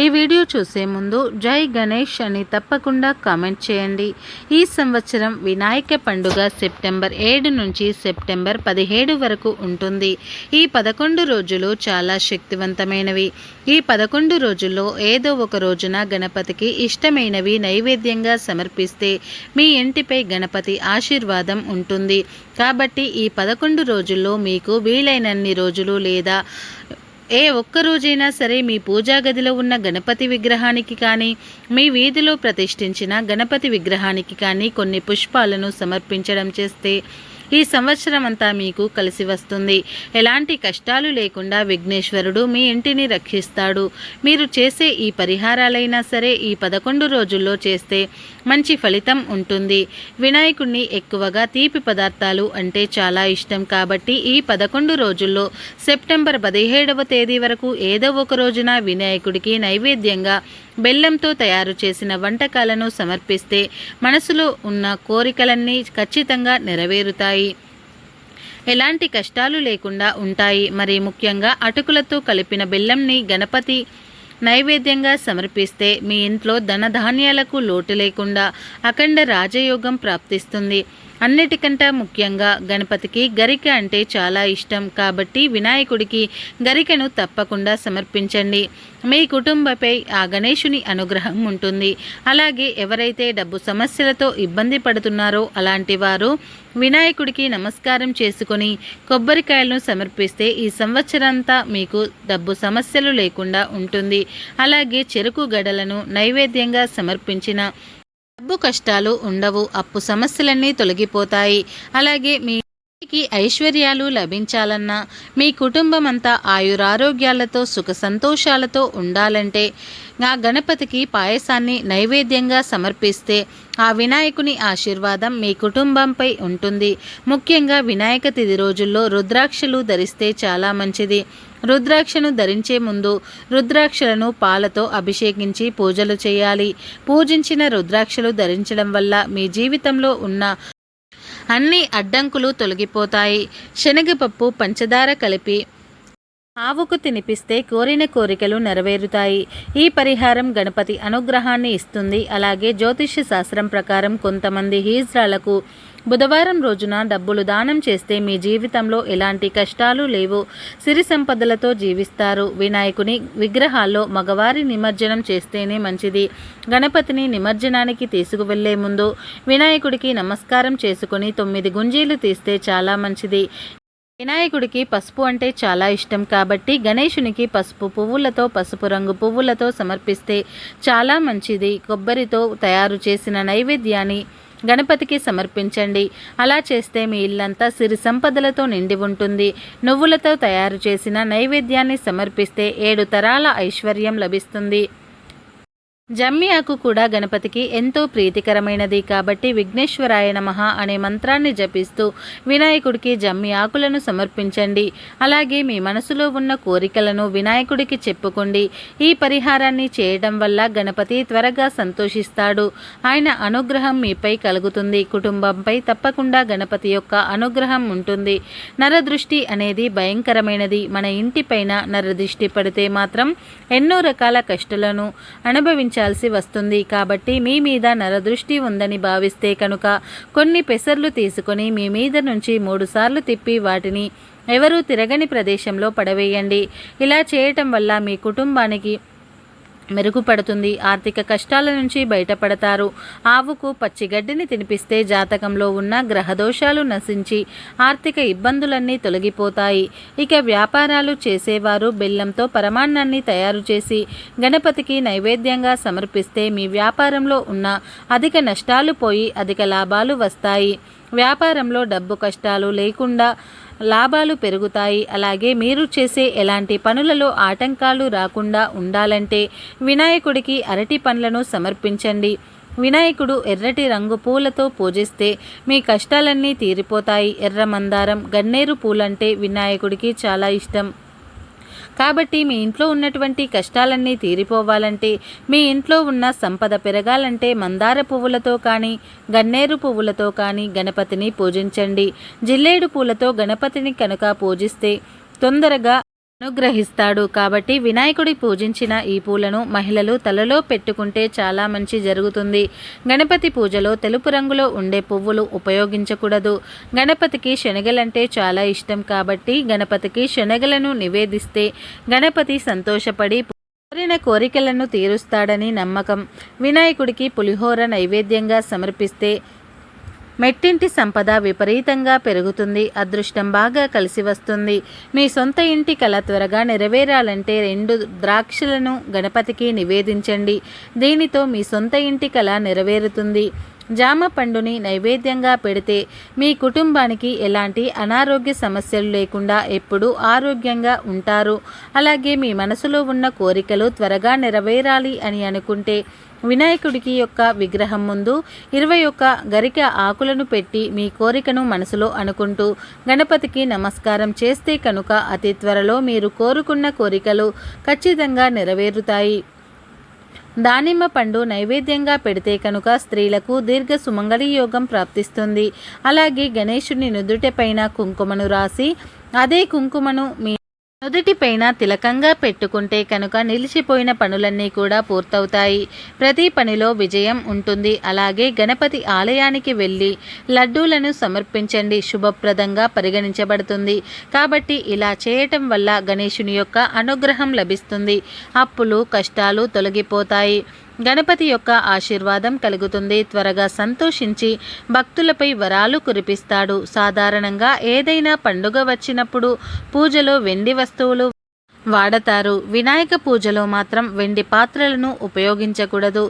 ఈ వీడియో చూసే ముందు జై గణేష్ అని తప్పకుండా కామెంట్ చేయండి. ఈ సంవత్సరం వినాయక పండుగ సెప్టెంబర్ ఏడు నుంచి సెప్టెంబర్ పదిహేడు వరకు ఉంటుంది. ఈ పదకొండు రోజులు చాలా శక్తివంతమైనవి. ఈ పదకొండు రోజుల్లో ఏదో ఒక రోజున గణపతికి ఇష్టమైనవి నైవేద్యంగా సమర్పిస్తే మీ ఇంటిపై గణపతి ఆశీర్వాదం ఉంటుంది. కాబట్టి ఈ పదకొండు రోజుల్లో మీకు వీలైనన్ని రోజులు లేదా ఏ ఒక్క రోజైనా సరే మీ పూజా గదిలో ఉన్న గణపతి విగ్రహానికి కానీ మీ వీధిలో ప్రతిష్ఠించిన గణపతి విగ్రహానికి కానీ కొన్ని పుష్పాలను సమర్పించడం చేస్తే ఈ సంవత్సరం అంతా మీకు కలిసి వస్తుంది. ఎలాంటి కష్టాలు లేకుండా విఘ్నేశ్వరుడు మీ ఇంటిని రక్షిస్తాడు. మీరు చేసే ఈ పరిహారాలైనా సరే ఈ పదకొండు రోజుల్లో చేస్తే మంచి ఫలితం ఉంటుంది. వినాయకుడిని ఎక్కువగా తీపి పదార్థాలు అంటే చాలా ఇష్టం కాబట్టి ఈ పదకొండు రోజుల్లో సెప్టెంబర్ పదిహేడవ తేదీ వరకు ఏదో ఒక రోజున వినాయకుడికి నైవేద్యంగా బెల్లంతో తయారు చేసిన వంటకాలను సమర్పిస్తే మనసులో ఉన్న కోరికలన్నీ ఖచ్చితంగా నెరవేరుతాయి. ఎలాంటి కష్టాలు లేకుండా ఉంటాయి. మరి ముఖ్యంగా అటుకులతో కలిపిన బెల్లంని గణపతి నైవేద్యంగా సమర్పిస్తే మీ ఇంట్లో ధనధాన్యాలకు లోటు లేకుండా అఖండ రాజయోగం ప్రాప్తిస్తుంది. అన్నిటికంటే ముఖ్యంగా గణపతికి గరిక అంటే చాలా ఇష్టం. కాబట్టి వినాయకుడికి గరికను తప్పకుండా సమర్పించండి. మీ కుటుంబపై ఆ గణేషుని అనుగ్రహం ఉంటుంది. అలాగే ఎవరైతే డబ్బు సమస్యలతో ఇబ్బంది పడుతున్నారో అలాంటి వారు వినాయకుడికి నమస్కారం చేసుకొని కొబ్బరికాయలను సమర్పిస్తే ఈ సంవత్సరంతా మీకు డబ్బు సమస్యలు లేకుండా ఉంటుంది. అలాగే చెరుకు గడలను నైవేద్యంగా సమర్పించిన డబ్బు కష్టాలు ఉండవు అప్పు సమస్యలన్నీ తొలగిపోతాయి. అలాగే మీ ఇంటికి ఐశ్వర్యాలు లభించాలన్నా మీ కుటుంబం అంతా ఆయురారోగ్యాలతో సుఖ సంతోషాలతో ఉండాలంటే ఆ గణపతికి పాయసాన్ని నైవేద్యంగా సమర్పిస్తే ఆ వినాయకుని ఆశీర్వాదం మీ కుటుంబంపై ఉంటుంది. ముఖ్యంగా వినాయక తిది రోజుల్లో రుద్రాక్షలు ధరిస్తే చాలా మంచిది. రుద్రాక్షను ధరించే ముందు రుద్రాక్షలను పాలతో అభిషేకించి పూజలు చేయాలి. పూజించిన రుద్రాక్షలు ధరించడం వల్ల మీ జీవితంలో ఉన్న అన్ని అడ్డంకులు తొలగిపోతాయి. శనగపప్పు పంచదార కలిపి ఆవుకు తినిపిస్తే కోరిన కోరికలు నెరవేరుతాయి. ఈ పరిహారం గణపతి అనుగ్రహాన్ని ఇస్తుంది. అలాగే జ్యోతిష్య శాస్త్రం ప్రకారం కొంతమంది హీజ్రాలకు బుధవారం రోజున డబ్బులు దానం చేస్తే మీ జీవితంలో ఎలాంటి కష్టాలు లేవు. సిరి సంపదలతో జీవిస్తారు. వినాయకుని విగ్రహాల్లో మగవారి నిమజ్జనం చేస్తేనే మంచిది. గణపతిని నిమజ్జనానికి తీసుకువెళ్ళే ముందు వినాయకుడికి నమస్కారం చేసుకుని తొమ్మిది గుంజీలు తీస్తే చాలా మంచిది. వినాయకుడికి పసుపు అంటే చాలా ఇష్టం కాబట్టి గణేషునికి పసుపు పువ్వులతో పసుపు రంగు పువ్వులతో సమర్పిస్తే చాలా మంచిది. కొబ్బరితో తయారు చేసిన నైవేద్యాన్ని గణపతికి సమర్పించండి. అలా చేస్తే మీ ఇల్లంతా సిరి సంపదలతో నిండి ఉంటుంది. నువ్వులతో తయారు చేసిన నైవేద్యాన్ని సమర్పిస్తే ఏడు తరాల ఐశ్వర్యం లభిస్తుంది. జమ్మి ఆకు కూడా గణపతికి ఎంతో ప్రీతికరమైనది కాబట్టి విఘ్నేశ్వరాయ నమః అనే మంత్రాన్ని జపిస్తూ వినాయకుడికి జమ్మి ఆకులను సమర్పించండి. అలాగే మీ మనసులో ఉన్న కోరికలను వినాయకుడికి చెప్పుకోండి. ఈ పరిహారాన్ని చేయడం వల్ల గణపతి త్వరగా సంతోషిస్తాడు. ఆయన అనుగ్రహం మీపై కలుగుతుంది. కుటుంబంపై తప్పకుండా గణపతి యొక్క అనుగ్రహం ఉంటుంది. నరదృష్టి అనేది భయంకరమైనది. మన ఇంటిపైన నరదృష్టి పడితే మాత్రం ఎన్నో రకాల కష్టాలను అనుభవించాలి. అనుభవించాల్సి వస్తుంది. కాబట్టి మీ మీద నరదృష్టి ఉందని భావిస్తే కనుక కొన్ని పెసర్లు తీసుకొని మీ మీద నుంచి మూడుసార్లు తిప్పి వాటిని ఎవరూ తిరగని ప్రదేశంలో పడవేయండి. ఇలా చేయటం వల్ల మీ కుటుంబానికి మెరుగుపడుతుంది. ఆర్థిక కష్టాల నుంచి బయటపడతారు. ఆవుకు పచ్చిగడ్డిని తినిపిస్తే జాతకంలో ఉన్న గ్రహదోషాలు నశించి ఆర్థిక ఇబ్బందులన్నీ తొలగిపోతాయి. ఇక వ్యాపారాలు చేసేవారు బెల్లంతో పరమాన్నాన్ని తయారు చేసి గణపతికి నైవేద్యంగా సమర్పిస్తే మీ వ్యాపారంలో ఉన్న అధిక నష్టాలు పోయి అధిక లాభాలు వస్తాయి. వ్యాపారంలో డబ్బు కష్టాలు లేకుండా లాభాలు పెరుగుతాయి. అలాగే మీరు చేసే ఎలాంటి పనులలో ఆటంకాలు రాకుండా ఉండాలంటే వినాయకుడికి అరటి పండ్లను సమర్పించండి. వినాయకుడు ఎర్రటి రంగు పూలతో పూజిస్తే మీ కష్టాలన్నీ తీరిపోతాయి. ఎర్ర మందారం గన్నేరు పూలంటే వినాయకుడికి చాలా ఇష్టం. కాబట్టి మీ ఇంట్లో ఉన్నటువంటి కష్టాలన్నీ తీరిపోవాలంటే మీ ఇంట్లో ఉన్న సంపద పెరగాలంటే మందార పువ్వులతో కానీ గన్నేరు పువ్వులతో కానీ గణపతిని పూజించండి. జిల్లేడు పూలతో గణపతిని కనుక పూజిస్తే తొందరగా అనుగ్రహిస్తాడు. కాబట్టి వినాయకుడి పూజించిన ఈ పూలను మహిళలు తలలో పెట్టుకుంటే చాలా మంచి జరుగుతుంది. గణపతి పూజలో తెలుపు రంగులో ఉండే పువ్వులు ఉపయోగించకూడదు. గణపతికి శనగలంటే చాలా ఇష్టం కాబట్టి గణపతికి శనగలను నివేదిస్తే గణపతి సంతోషపడి కోరిన కోరికలను తీరుస్తాడని నమ్మకం. వినాయకుడికి పులిహోర నైవేద్యంగా సమర్పిస్తే మెట్టింటి సంపద విపరీతంగా పెరుగుతుంది అదృష్టం బాగా కలిసి వస్తుంది. మీ సొంత ఇంటి కళ త్వరగా నెరవేరాలంటే రెండు ద్రాక్షలను గణపతికి నివేదించండి. దీనితో మీ సొంత ఇంటి కళ నెరవేరుతుంది. జామ పండుని నైవేద్యంగా పెడితే మీ కుటుంబానికి ఎలాంటి అనారోగ్య సమస్యలు లేకుండా ఎప్పుడూ ఆరోగ్యంగా ఉంటారు. అలాగే మీ మనసులో ఉన్న కోరికలు త్వరగా నెరవేరాలి అని అనుకుంటే వినాయకుడికి యొక్క విగ్రహం ముందు ఇరవై ఒక్క గరిక ఆకులను పెట్టి మీ కోరికను మనసులో అనుకుంటూ గణపతికి నమస్కారం చేస్తే కనుక అతి త్వరలో మీరు కోరుకున్న కోరికలు ఖచ్చితంగా నెరవేరుతాయి. దానిమ్మ పండు నైవేద్యంగా పెడితే కనుక స్త్రీలకు దీర్ఘ సుమంగళి యోగం ప్రాప్తిస్తుంది. అలాగే గణేశుని నుదుటిపైన కుంకుమను రాసి అదే కుంకుమను మీ నుదుటిపైన తిలకంగా పెట్టుకుంటే కనుక నిలిచిపోయిన పనులన్నీ కూడా పూర్తవుతాయి. ప్రతి పనిలో విజయం ఉంటుంది. అలాగే గణపతి ఆలయానికి వెళ్ళి లడ్డూలను సమర్పించండి. శుభప్రదంగా పరిగణించబడుతుంది. కాబట్టి ఇలా చేయటం వల్ల గణేశుని యొక్క అనుగ్రహం లభిస్తుంది. అప్పులు కష్టాలు తొలగిపోతాయి. గణపతి యొక్క ఆశీర్వాదం కలుగుతుంది. త్వరగా సంతోషించి భక్తులపై వరాలు కురిపిస్తాడు. సాధారణంగా ఏదైనా పండుగ వచ్చినప్పుడు పూజలో వెండి వస్తువులు వాడతారు. వినాయక పూజలో మాత్రం వెండి పాత్రలను ఉపయోగించకూడదు.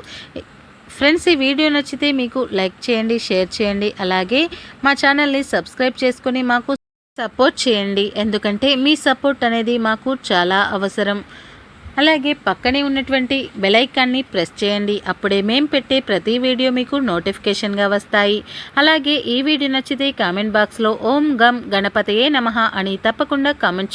ఫ్రెండ్స్ ఈ వీడియో నచ్చితే మీకు లైక్ చేయండి షేర్ చేయండి. అలాగే మా ఛానల్ని సబ్స్క్రైబ్ చేసుకొని మాకు సపోర్ట్ చేయండి. ఎందుకంటే మీ సపోర్ట్ అనేది మాకు చాలా అవసరం. అలాగే పక్కనే ఉన్నటువంటి బెలైకాన్ని ప్రెస్ చేయండి. అప్పుడే మేము పెట్టే ప్రతి వీడియో మీకు నోటిఫికేషన్గా వస్తాయి. అలాగే ఈ వీడియో నచ్చితే కామెంట్ బాక్స్లో ఓం గమ్ గణపతయే నమ అని తప్పకుండా కామెంట్